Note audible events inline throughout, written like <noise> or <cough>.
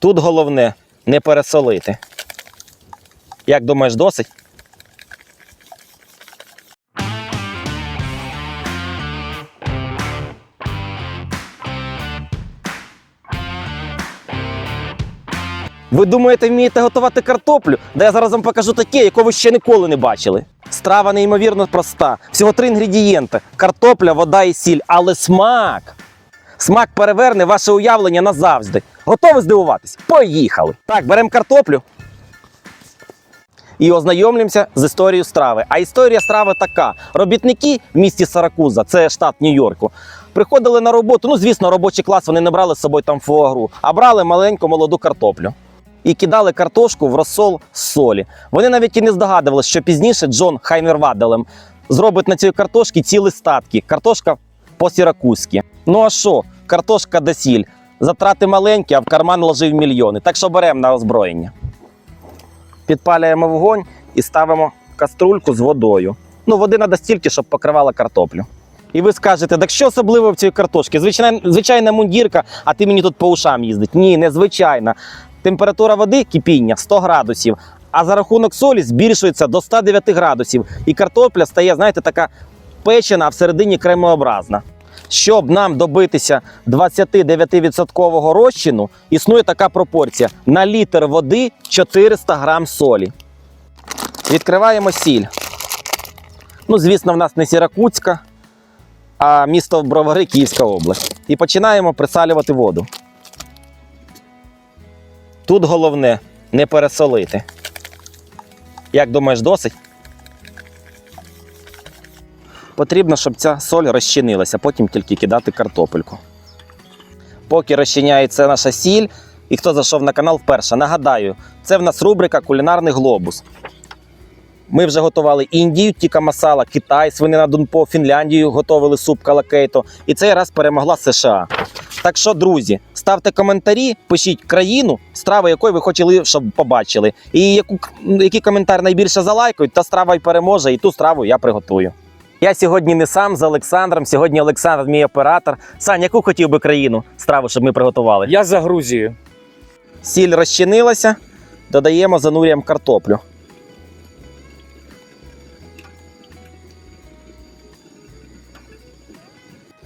Тут головне не пересолити. Як думаєш, досить? Ви думаєте, вмієте готувати картоплю? Да я зараз вам покажу таке, якого ви ще ніколи не бачили. Страва неймовірно проста. Всього три інгредієнти: картопля, вода і сіль, але смак. Смак переверне ваше уявлення назавжди. Готові здивуватись? Поїхали! Так, беремо картоплю і ознайомлюємося з історією страви. А історія страви така: робітники в місті Саракуза, це штат Нью-Йорку, приходили на роботу. Ну, звісно, робочий клас вони не брали з собою там фуагру, а брали маленьку молоду картоплю. І кидали картошку в розсол з солі. Вони навіть і не здогадувалися, що пізніше Джон Хаймерваделем зробить на цій картошці цілі статки. Картошка по-сіракузьки. Ну а що? Картошка да сіль. Затрати маленькі, а в карман ложив мільйони. Так що беремо на озброєння. Підпалюємо вогонь і ставимо каструльку з водою. Ну, води треба стільки, щоб покривала картоплю. І ви скажете, так що особливо в цій картошці? Звичайна, звичайна мундірка, а ти мені тут по ушам їздить. Ні, не звичайна. Температура води кипіння 100 градусів, а за рахунок солі збільшується до 109 градусів. І картопля стає, знаєте, така печена, а всередині кремообразна. Щоб нам добитися 29% розчину, існує така пропорція: на літр води 400 грам солі. Відкриваємо сіль. Ну, звісно, в нас не Сіракутська, а місто Бровари, Київська область. І починаємо присалювати воду. Тут головне не пересолити. Як думаєш, досить? Потрібно, щоб ця соль розчинилася, потім тільки кидати картопельку. Поки розчиняється наша сіль, і хто зайшов на канал вперше, нагадаю, це в нас рубрика Кулінарний глобус. Ми вже готували Індію, тіка масала, Китай, свинина Дунпо, Фінляндію готували суп калакейто. І цей раз перемогла США. Так що, друзі, ставте коментарі, пишіть країну, страви якої ви хотіли, щоб побачили. І яку, який коментар найбільше залайкають, та страва й переможе, і ту страву я приготую. Я сьогодні не сам з Олександром. Сьогодні Олександр, мій оператор. Сань, яку хотів би країну страву, щоб ми приготували? Я за Грузію. Сіль розчинилася, додаємо занурюємо картоплю.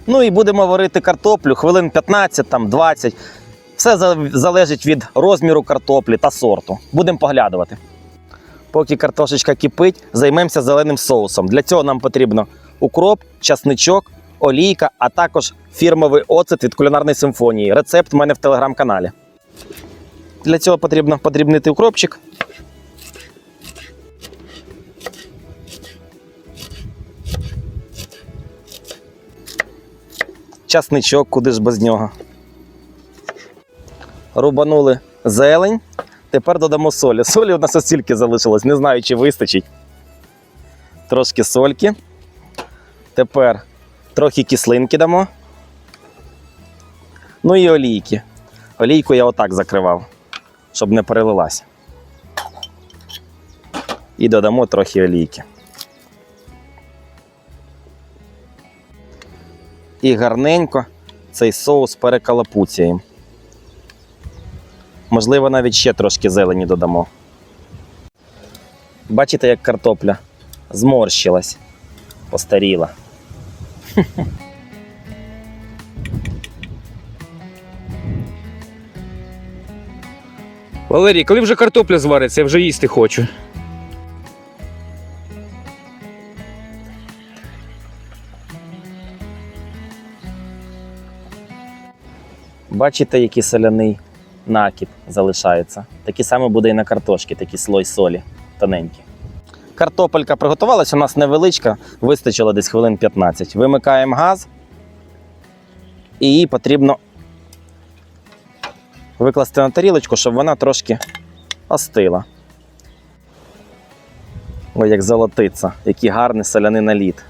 Ну і будемо варити картоплю хвилин 15, там 20. Все залежить від розміру картоплі та сорту. Будемо поглядувати. Поки картошечка кипить, займемося зеленим соусом. Для цього нам потрібно укроп, часничок, олійка, а також фірмовий оцет від кулінарної симфонії. Рецепт у мене в телеграм-каналі. Для цього потрібно подрібнити укропчик. Часничок, куди ж без нього. Рубанули зелень. Тепер додамо солі. Солі у нас ось стільки залишилось, не знаю, чи вистачить. Трошки сольки. Тепер трохи кислинки дамо. Ну і олійки. Олійку я отак закривав, щоб не перелилася. І додамо трохи олійки. І гарненько цей соус перекалапуціємо. Можливо, навіть ще трошки зелені додамо. Бачите, як картопля зморщилась, постаріла. Валерій, коли вже картопля звариться, я вже їсти хочу. Бачите, який соляний накіп залишається. Такий самий буде і на картошці, такий слой солі тоненький. Картопелька приготувалась, у нас невеличка, вистачило десь хвилин 15. Вимикаємо газ. І її потрібно викласти на тарілочку, щоб вона трошки остила. Ой, як золотиться, який гарний соляний наліт.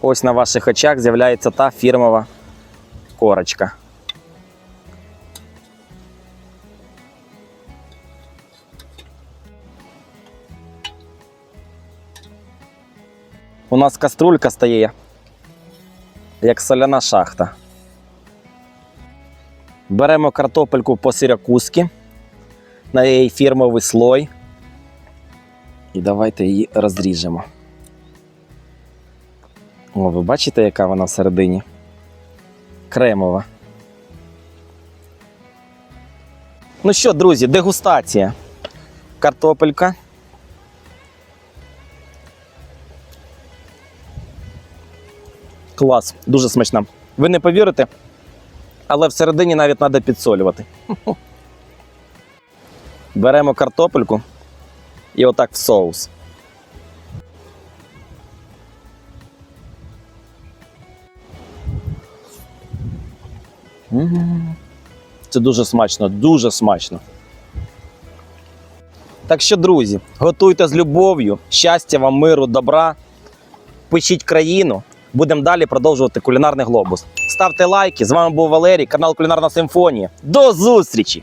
Ось на ваших очах з'являється та фірмова корочка. У нас каструлька стає як соляна шахта. Беремо картопельку по сирякузки на її фірмовий слой. І давайте її розріжемо. О, ви бачите, яка вона всередині? Кремова. Ну що, друзі, дегустація. Картопелька. Клас, дуже смачна. Ви не повірите, але всередині навіть треба підсолювати. <laughs> Беремо картопельку і отак в соус. Це дуже смачно, дуже смачно. Так що, друзі, готуйте з любов'ю, щастя вам, миру, добра. Пишіть країну. Будемо далі продовжувати кулінарний глобус. Ставте лайки. З вами був Валерій, канал Кулінарна Симфонія. До зустрічі!